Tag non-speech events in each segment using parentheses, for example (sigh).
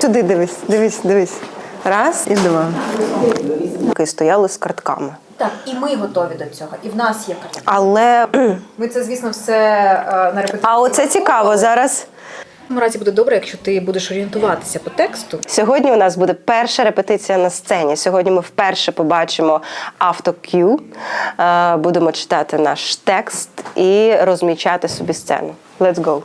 Туди дивись, дивись, дивись. Раз і два. Таки стояли з картками. Так, і ми готові до цього, і в нас є картина. Але (clears throat) Ми це, звісно, все е, на репетиції. а оце цікаво зараз. В цьому разі буде добре, якщо ти будеш орієнтуватися по тексту. Сьогодні у нас буде перша репетиція на сцені. Сьогодні ми вперше побачимо автокю. Е, Будемо читати наш текст і розмічати собі сцену. Let's go.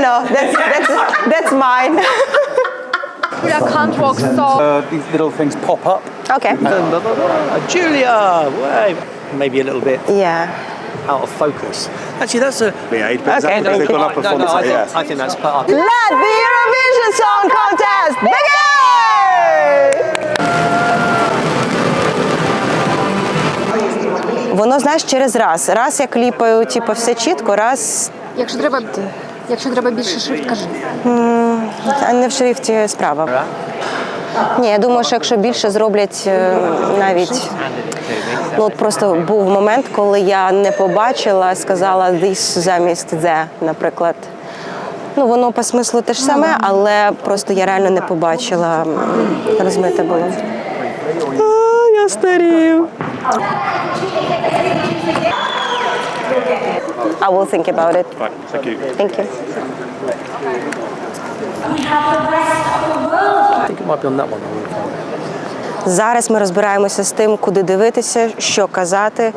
No, that's, that's, that's mine. I can't walk so Uh, these little things pop up. Okay. Uh, Julia, wait, maybe a little bit Yeah. out of focus. Actually, that's a. Yeah, but is Okay, because they've gone up no, no. I, think, yeah. I think that's part. Let the Eurovision Song Contest begin! Воно знаєш через раз. Раз я кліпаю, типу, все чітко, раз Якщо треба, якщо треба більше шрифт, кажи. а не в шрифті справа. Ні, я думаю, що якщо більше зроблять е, навіть. Ну от просто був момент, коли я не побачила, сказала this замість the, наприклад. Ну, воно по смислу те ж саме, але просто я реально не побачила. Розмите було. А, я старію. I will think about it. Right, thank you. Thank you. I think it might be on that one. Зараз ми розбираємося з тим, куди дивитися, що казати.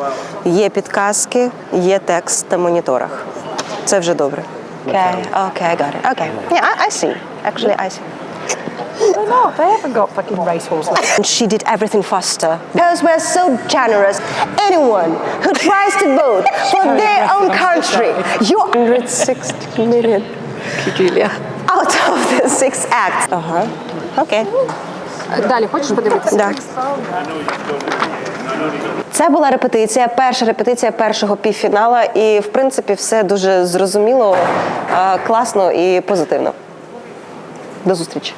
Є підказки, є текст на моніторах. Це вже добре. Okay, okay, got it. Okay. Yeah, I, I see. Actually, I see. No, they haven't got fucking racehorse legs. And she did everything faster. Because we're so generous. Anyone who tries to vote for their own country, you 160 million Julia. out of the six acts. Ага. Окей. Далі хочеш подивитися? Да. Це була репетиція, перша репетиція першого півфінала, і в принципі все дуже зрозуміло, е, класно і позитивно. До зустрічі.